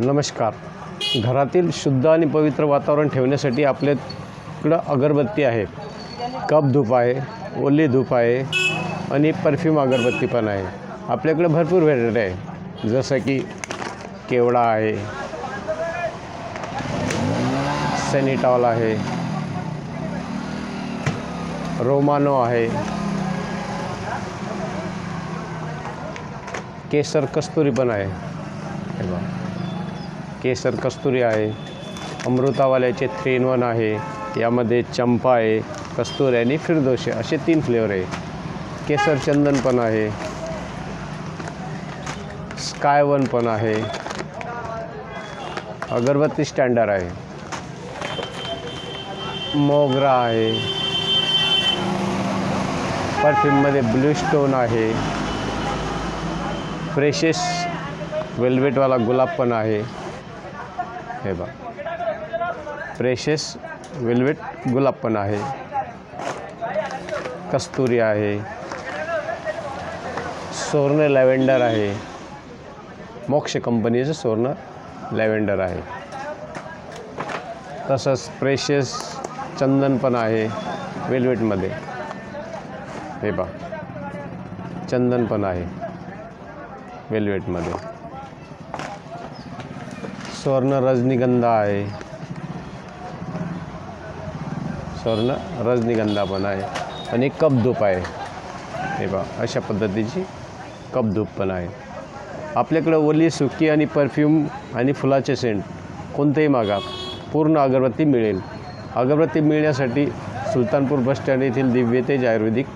नमस्कार. घरातील शुद्ध आणि पवित्र वातावरण ठेवण्यासाठी आपल्याकडं अगरबत्ती आहे. कप धूप आहे ओली धूप आहे आणि परफ्यूम अगरबत्ती पण आहे. आपल्याकडे भरपूर व्हेरायटी आहे. जसं की केवडा आहे सेनिटॉल आहे रोमानो आहे केसर कस्तुरी पण आहे. हे बघा. केसर कस्तुरी आहे अमृतावाल्याचे थ्री इन वन आहे यामध्ये चंपा आहे कस्तुरी आणि फिरदोशी असे तीन फ्लेवर आहे. केसर चंदन पण आहे स्काय वन पण आहे अगरबत्ती स्टँडर्ड आहे मोगरा आहे परफ्यूममध्ये ब्लू स्टोन आहे फ्रेशेस वेल्वेटवाला गुलाब पण आहे. हे बा प्रेशेस वेल्वेट गुलाब पण आहे. कस्तुरी आहे. सोर्ण लॅव्हेंडर आहे. मोक्ष कंपनीचं सोर्ण लॅव्हेंडर आहे. तसंच प्रेशेस चंदन पण आहे वेल्वेटमध्ये हे पा चंदन पण आहे वेल्वेटमध्ये स्वर्ण रजनीगंधा आहे. स्वर्ण रजनीगंधा पण आहे. आणि कपधूप आहे. हे बा अशा पद्धतीची कपधूप पण आहे. आपल्याकडं ओली सुकी आणि परफ्यूम आणि फुलाचे सेंट कोणतेही मागा पूर्ण अगरबत्ती मिळेल. अगरबत्ती मिळण्यासाठी सुलतानपूर बस स्टँड येथील दिव्य तेज आयुर्वेदिक